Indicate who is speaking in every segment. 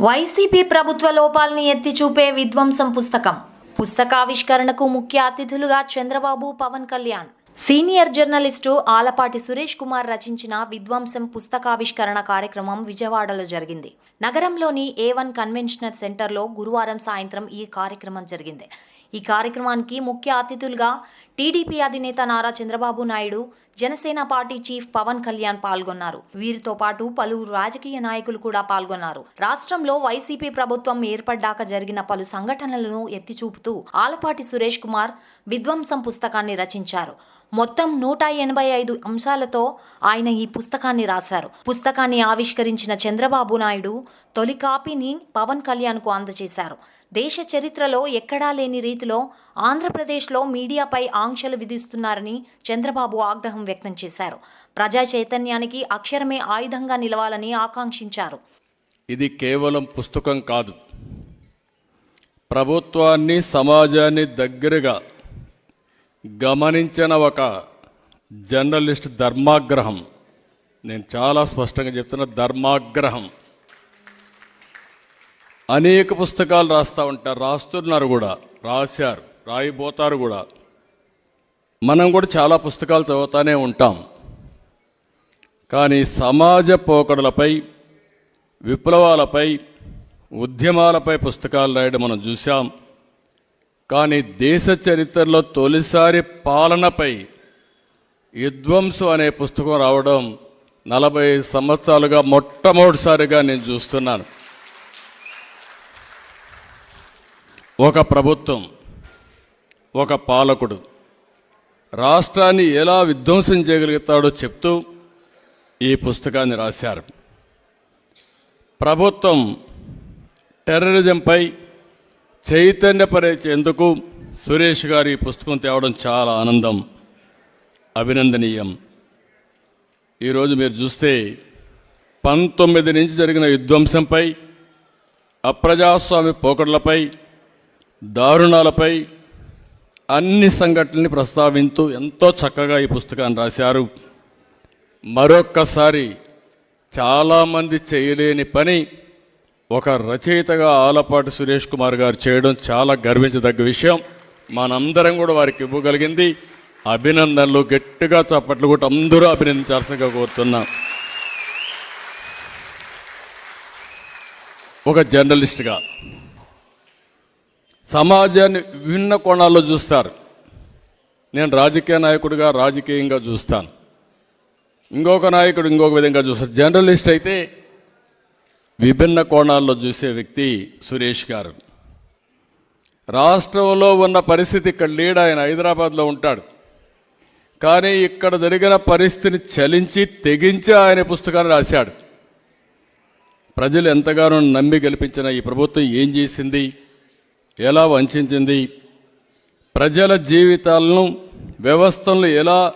Speaker 1: YCP ప్రభుత్వ లోపాల్ని ఎత్తి చూపే విధ్వంసం పుస్తకం. పుస్తకావిష్కరణకు ముఖ్య అతిథులుగా చంద్రబాబు పవన్ కళ్యాణ్. సీనియర్ జర్నలిస్టు ఆలపాటి సురేష్ కుమార్ రచించిన విధ్వంసం పుస్తకావిష్కరణ కార్యక్రమం విజయవాడలో జరిగింది. నగరంలోని ఏ వన్ కన్వెన్షనల్ సెంటర్లో గురువారం సాయంత్రం ఈ కార్యక్రమం జరిగింది. ఈ కార్యక్రమానికి ముఖ్య అతిథులుగా టీడీపీ అధినేత నారా చంద్రబాబు నాయుడు జనసేన పార్టీ చీఫ్ పవన్ కళ్యాణ్ పాల్గొన్నారు. వీరితో పాటు పలువురు రాజకీయ నాయకులు కూడా పాల్గొన్నారు. రాష్ట్రంలో వైసీపీ ప్రభుత్వం ఏర్పడ్డాక జరిగిన పలు సంఘటనలను ఎత్తిచూపుతూ ఆలపాటి సురేష్ కుమార్ విధ్వంసం పుస్తకాన్ని రచించారు. మొత్తం నూట ఎనభై ఐదు అంశాలతో ఆయన ఈ పుస్తకాన్ని రాశారు. పుస్తకాన్ని ఆవిష్కరించిన చంద్రబాబు నాయుడు తొలి కాపీని పవన్ కళ్యాణ్కు అందజేశారు. దేశ చరిత్రలో ఎక్కడా లేని రీతిలో ఆంధ్రప్రదేశ్లో మీడియాపై ఆంక్షలు విధిస్తున్నారని చంద్రబాబు ఆగ్రహం వ్యక్తం చేశారు. ప్రజా చైతన్యానికి అక్షరమే ఆయుధంగా నిలవాలని ఆకాంక్షించారు.
Speaker 2: ఇది కేవలం పుస్తకం కాదు. ప్రభుత్వాన్ని సమాజాన్ని దగ్గరగా గమనించిన ఒక జర్నలిస్ట్ ధర్మాగ్రహం. నేను చాలా స్పష్టంగా చెప్తున్న ధర్మాగ్రహం. అనేక పుస్తకాలు రాస్తూ ఉంటారు రాస్తున్నారు కూడా రాశారు. రాయిపోతారు కూడా. మనం కూడా చాలా పుస్తకాలు చదువుతూనే ఉంటాం. కానీ సమాజ పోకడలపై విప్లవాలపై ఉద్యమాలపై పుస్తకాలు రాయడం మనం చూసాం కానీ దేశ చరిత్రలో తొలిసారి పాలనపై విధ్వంసం అనే పుస్తకం రావడం నలభై సంవత్సరాలుగా మొట్టమొదటిసారిగా నేను చూస్తున్నాను. ఒక ప్రభుత్వం. ఒక పాలకుడు. రాష్ట్రాన్ని ఎలా విధ్వంసం చేయగలుగుతాడో చెప్తూ ఈ పుస్తకాన్ని రాశారు. ప్రభుత్వం టెర్రరిజంపై చైతన్యపరిచేందుకు సురేష్ గారు ఈ పుస్తకం తేవడం చాలా ఆనందం అభినందనీయం. ఈరోజు మీరు చూస్తే పంతొమ్మిది నుంచి జరిగిన విధ్వంసంపై అప్రజాస్వామ్య పోకడలపై దారుణాలపై అన్ని సంఘటనల్ని ప్రస్తావించూ ఎంతో చక్కగా ఈ పుస్తకాన్ని రాశారు. మరొక్కసారి చాలామంది చేయలేని పని ఒక రచయితగా ఆలపాటి సురేష్ కుమార్ గారు చేయడం చాలా గర్వించదగ్గ విషయం. మనందరం కూడా వారికి ఇవ్వగలిగింది. అభినందనలు గట్టిగా చప్పట్లు కూడా అందరూ అభినందించాల్సిందిగా కోరుతున్నాం. ఒక జర్నలిస్ట్గా సమాజాన్ని విభిన్న కోణాల్లో చూస్తారు. నేను రాజకీయ నాయకుడిగా రాజకీయంగా చూస్తాను. ఇంకొక నాయకుడు ఇంకొక విధంగా చూస్తారు జర్నలిస్ట్ అయితే విభిన్న కోణాల్లో చూసే వ్యక్తి సురేష్ గారు. రాష్ట్రంలో ఉన్న పరిస్థితి ఇక్కడ లీడ్ ఆయన హైదరాబాద్లో ఉంటాడు. కానీ ఇక్కడ జరిగిన పరిస్థితిని చలించి తెగించి ఆయన పుస్తకాన్ని రాశాడు. ప్రజలు ఎంతగానో నమ్మి గెలిపించిన ఈ ప్రభుత్వం ఏం చేసింది? ఎలా వంచింది? ప్రజల జీవితాలను వ్యవస్థలను ఎలా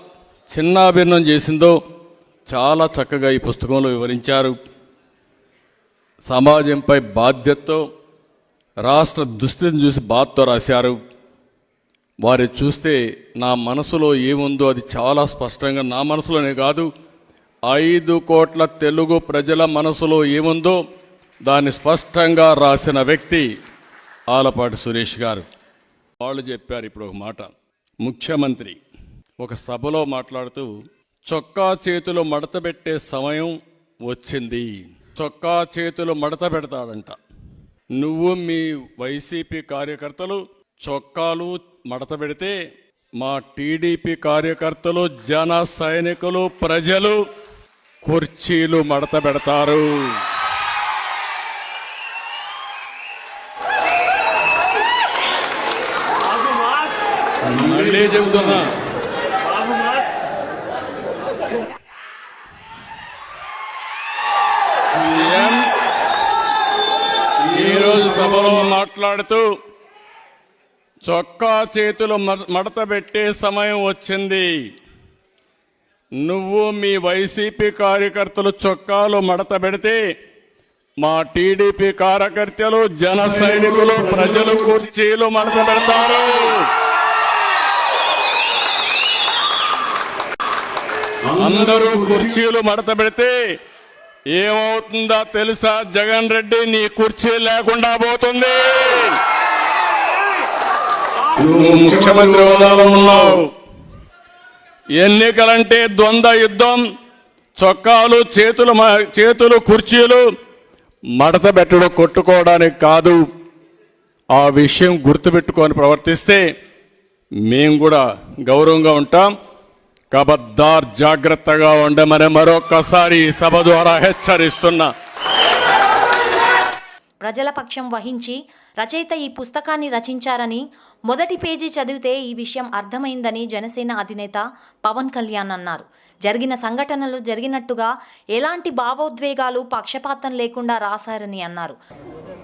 Speaker 2: చిన్నాభిన్నం చేసిందో చాలా చక్కగా ఈ పుస్తకంలో వివరించారు. సమాజంపై బాధ్యతతో రాష్ట్ర దుస్థితిని చూసి బాధతో రాశారు. వారి చూస్తే నా మనసులో ఏముందో అది చాలా స్పష్టంగా నా మనసులోనే కాదు ఐదు కోట్ల తెలుగు ప్రజల మనసులో ఏముందో దాన్ని స్పష్టంగా రాసిన వ్యక్తి ఆలపాటి సురేష్ గారు వాళ్ళు చెప్పారు ఇప్పుడు ఒక మాట. ముఖ్యమంత్రి ఒక సభలో మాట్లాడుతూ చొక్కా చేతులు మడత పెట్టే సమయం వచ్చింది. చొక్కా చేతులు మడత పెడతాడంట. నువ్వు మీ వైసీపీ కార్యకర్తలు చొక్కాలు మడత పెడితే మా టీడీపీ కార్యకర్తలు జన సైనికులు ప్రజలు కుర్చీలు మడత పెడతారు. మళ్ళీ చెబుతున్నా సీఎం ఈరోజు సభలో మాట్లాడుతూ చొక్కా చేతులు మడత పెట్టే సమయం వచ్చింది. నువ్వు మీ వైసీపీ కార్యకర్తలు చొక్కాలు మడత పెడితే మా టీడీపీ కార్యకర్తలు జన సైనికులు ప్రజలు కుర్చీలు మడత పెడతారు. అందరూ కుర్చీలు మడత పెడితే ఏమవుతుందో తెలుసా? జగన్ రెడ్డి నీ కుర్చీ లేకుండా పోతుంది. ముఖ్యమంత్రి హోదాలో ఉన్నావు. ఎన్నికలంటే ద్వంద్వ యుద్ధం చొక్కాలు చేతులు మ- చేతులు కుర్చీలు మడత పెట్టడం కొట్టుకోవడానికి కాదు. ఆ విషయం గుర్తుపెట్టుకొని ప్రవర్తిస్తే మేము కూడా గౌరవంగా ఉంటాం. కబద్దార్ జాగ్రత్తగా ఉండమని మరొక్కసారి ఈ సభ ద్వారా హెచ్చరిస్తున్నా.
Speaker 1: ప్రజల పక్షం వహించి రచయిత ఈ పుస్తకాన్ని రచించారని మొదటి పేజీ చదివితే ఈ విషయం అర్థమైందని జనసేన అధినేత పవన్ కళ్యాణ్ అన్నారు. జరిగిన సంఘటనలు జరిగినట్టుగా ఎలాంటి భావోద్వేగాలు పక్షపాతం లేకుండా రాశారని అన్నారు.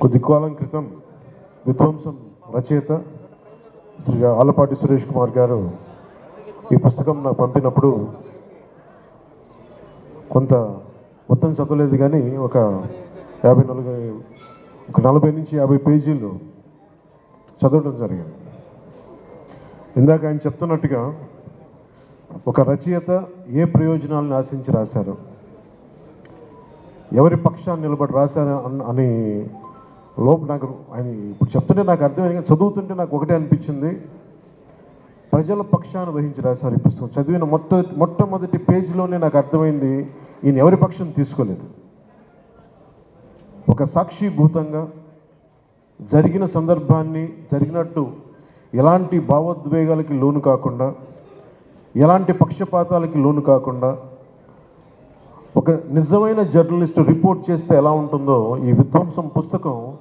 Speaker 3: కొద్ది కాలం క్రితం విధ్వంసం రచయిత శ్రీ ఆలపాటి సురేష్ కుమార్ గారు ఈ పుస్తకం నాకు పంపినప్పుడు కొంత మొత్తం చదవలేదు కానీ ఒక యాభై నలభై ఒక నలభై నుంచి యాభై పేజీలు చదవడం జరిగింది. ఇందాక ఆయన చెప్తున్నట్టుగా ఒక రచయిత ఏ ప్రయోజనాలను ఆశించి రాశారు? ఎవరి పక్షాన్ని నిలబడి రాశారు అని లోపు నాకు ఆయన ఇప్పుడు చెప్తుంటే నాకు అర్థమైంది కానీ చదువుతుంటే నాకు ఒకటే అనిపించింది. ప్రజల పక్షాన్ని వహించి రాశారు ఈ పుస్తకం? చదివిన మొట్ట మొట్టమొదటి పేజీలోనే నాకు అర్థమైంది ఈయన ఎవరి పక్షం తీసుకోలేదు. ఒక సాక్షిభూతంగా జరిగిన సందర్భాన్ని జరిగినట్టు ఎలాంటి భావోద్వేగాలకి లోను కాకుండా ఎలాంటి పక్షపాతాలకి లోను కాకుండా ఒక నిజమైన జర్నలిస్ట్ రిపోర్ట్ చేస్తే ఎలా ఉంటుందో ఈ విధ్వంసం పుస్తకం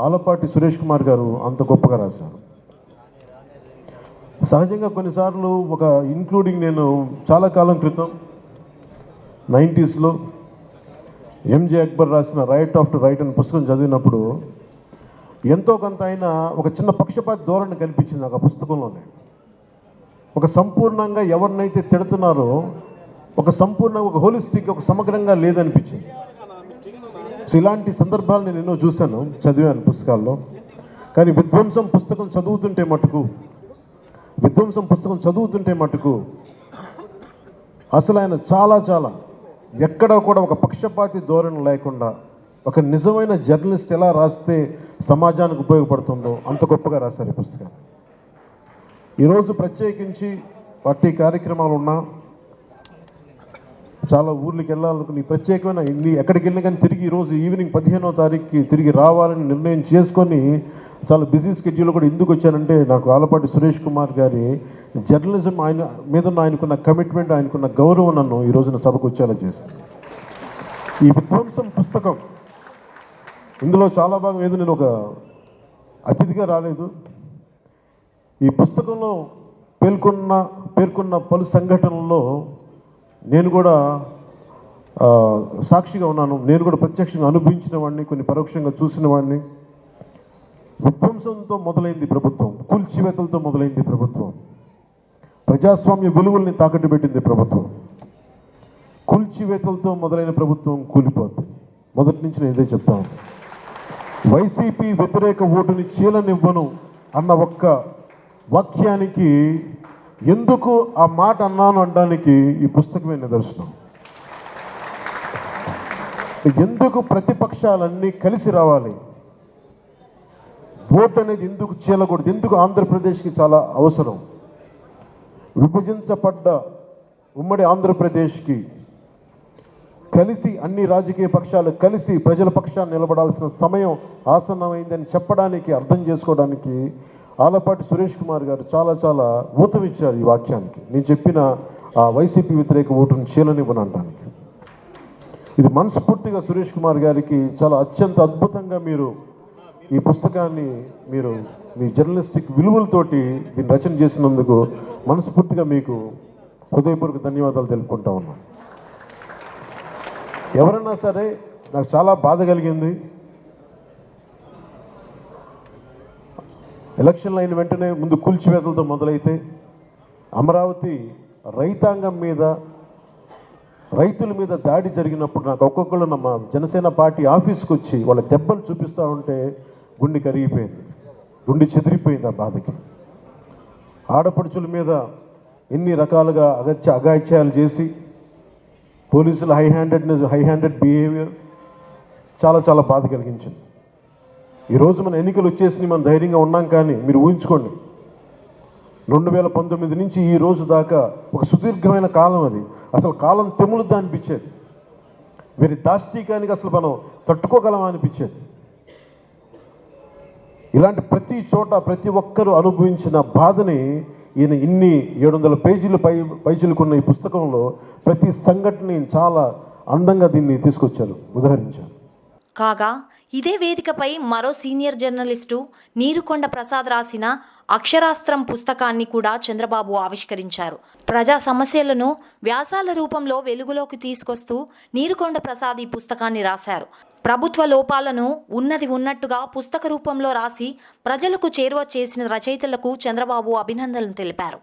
Speaker 3: ఆలపాటి సురేష్ కుమార్ గారు అంత గొప్పగా రాశారు. సహజంగా కొన్నిసార్లు ఒక ఇంక్లూడింగ్ నేను చాలా కాలం క్రితం నైంటీస్లో ఎంజే అక్బర్ రాసిన రైట్ ఆఫ్టర్ రైట్ అనే పుస్తకం చదివినప్పుడు ఎంతో కొంత ఆయన ఒక చిన్న పక్షపాత ధోరణి కనిపించింది నాకు ఆ పుస్తకంలోనే. ఒక సంపూర్ణంగా ఎవరినైతే తిడుతున్నారో ఒక సంపూర్ణ ఒక హోలిస్టిక్ ఒక సమగ్రంగా లేదనిపించింది. సో ఇలాంటి సందర్భాలు నేను ఎన్నో చూశాను చదివాను పుస్తకాల్లో. కానీ విధ్వంసం పుస్తకం చదువుతుంటే మటుకు విధ్వంసం పుస్తకం చదువుతుంటే మటుకు అసలు ఆయన చాలా చాలా ఎక్కడ కూడా ఒక పక్షపాతి ధోరణి లేకుండా ఒక నిజమైన జర్నలిస్ట్ ఎలా రాస్తే సమాజానికి ఉపయోగపడుతుందో అంత గొప్పగా రాశారు ఈ పుస్తకం. ఈరోజు ప్రత్యేకించి పార్టీ కార్యక్రమాలు ఉన్నా చాలా ఊర్లకి వెళ్ళాలనుకుని ప్రత్యేకమైన ఎక్కడికి వెళ్ళినా కానీ తిరిగి ఈరోజు ఈవినింగ్ పదిహేనో తారీఖుకి తిరిగి రావాలని నిర్ణయం చేసుకొని చాలా బిజీ స్కెడ్యూల్ కూడా ఎందుకు వచ్చానంటే నాకు ఆలపాటి సురేష్ కుమార్ గారి జర్నలిజం ఆయన మీద ఉన్న ఆయనకున్న కమిట్మెంట్ ఆయనకున్న గౌరవం నన్ను ఈ రోజున సభకు వచ్చేలా చేసింది. ఈ విధ్వంసం పుస్తకం. ఇందులో చాలా భాగం ఏదో నేను ఒక అతిథిగా రాలేదు. ఈ పుస్తకంలో పేర్కొన్న పేర్కొన్న పలు సంఘటనల్లో నేను కూడా సాక్షిగా ఉన్నాను. నేను కూడా ప్రత్యక్షంగా అనుభవించిన వాడిని కొన్ని పరోక్షంగా చూసిన వాడిని. విధ్వంసంతో మొదలైంది ప్రభుత్వం కూల్చివేతలతో మొదలైంది ప్రభుత్వం. ప్రజాస్వామ్య విలువల్ని తాకట్టు పెట్టింది ప్రభుత్వం. కూల్చివేతలతో మొదలైన ప్రభుత్వం కూలిపోతుంది మొదటి నుంచి నేను ఇదే చెప్తాను వైసీపీ వ్యతిరేక ఓటుని చీలనివ్వను అన్న ఒక్క వాక్యానికి ఎందుకు ఆ మాట అన్నాను అనడానికి ఈ పుస్తకమే నిదర్శనం. ఎందుకు ప్రతిపక్షాలన్నీ కలిసి రావాలి? ఓటు అనేది ఎందుకు చేయకూడదు ఎందుకు ఆంధ్రప్రదేశ్కి చాలా అవసరం? విభజించబడ్డ ఉమ్మడి ఆంధ్రప్రదేశ్కి కలిసి అన్ని రాజకీయ పక్షాలు కలిసి ప్రజల పక్షాన్ని నిలబడాల్సిన సమయం ఆసన్నమైందని చెప్పడానికి అర్థం చేసుకోవడానికి ఆలపాటి సురేష్ కుమార్ గారు చాలా చాలా ఊతమిచ్చారు ఈ వాక్యానికి. నేను చెప్పిన ఆ వైసీపీ వ్యతిరేక ఓటును చీలనివ్వనడానికి ఇది మనస్ఫూర్తిగా సురేష్ కుమార్ గారికి చాలా అత్యంత అద్భుతంగా మీరు ఈ పుస్తకాన్ని మీరు మీ జర్నలిస్టిక్ విలువలతోటి దీన్ని రచన చేసినందుకు మనస్ఫూర్తిగా మీకు హృదయపూర్వక ధన్యవాదాలు తెలుపుకుంటా ఉన్నాను ఎవరన్నా సరే నాకు చాలా బాధ కలిగింది. ఎలక్షన్లు అయిన వెంటనే ముందు కూల్చివేతలతో మొదలైతే అమరావతి రైతాంగం మీద రైతుల మీద దాడి జరిగినప్పుడు నాకు ఒక్కొక్కళ్ళు మా జనసేన పార్టీ ఆఫీస్కి వచ్చి వాళ్ళ దెబ్బలు చూపిస్తూ ఉంటే గుండె కరిగిపోయింది. గుండె చెదిరిపోయింది ఆ బాధకి. ఆడపడుచుల మీద ఎన్ని రకాలుగా అగత్య అగాత్యాలు చేసి పోలీసుల high handedness high handed behaviour చాలా చాలా బాధ కలిగించింది. ఈరోజు మన ఎన్నికలు వచ్చేసినాయి మనం ధైర్యంగా ఉన్నాం కానీ మీరు ఊహించుకోండి. రెండు వేల పంతొమ్మిది నుంచి ఈ రోజు దాకా ఒక సుదీర్ఘమైన కాలం అది. అసలు కాలం తెములుద్దా అనిపించేది. వీరి దాష్టీకానికి అసలు మనం తట్టుకోగలమా అనిపించేది. ఇలాంటి ప్రతి చోట ప్రతి ఒక్కరూ అనుభవించిన బాధని ఈయన ఇన్ని ఏడు వందల పేజీలు పై పైచిలుకున్న ఈ పుస్తకంలో ప్రతి సంఘటనని చాలా అందంగా దీన్ని తీసుకొచ్చారు. ఉదాహరించారు.
Speaker 1: కాగా ఇదే వేదికపై మరో సీనియర్ జర్నలిస్టు నీరుకొండ ప్రసాద్ రాసిన అక్షరాస్త్రం పుస్తకాన్ని కూడా చంద్రబాబు ఆవిష్కరించారు. ప్రజా సమస్యలను వ్యాసాల రూపంలో వెలుగులోకి తీసుకొస్తూ నీరుకొండ ప్రసాద్ ఈ పుస్తకాన్ని రాశారు. ప్రభుత్వ లోపాలను ఉన్నది ఉన్నట్టుగా పుస్తక రూపంలో రాసి ప్రజలకు చేరువ చేసిన రచయితలకు చంద్రబాబు అభినందనలు తెలిపారు.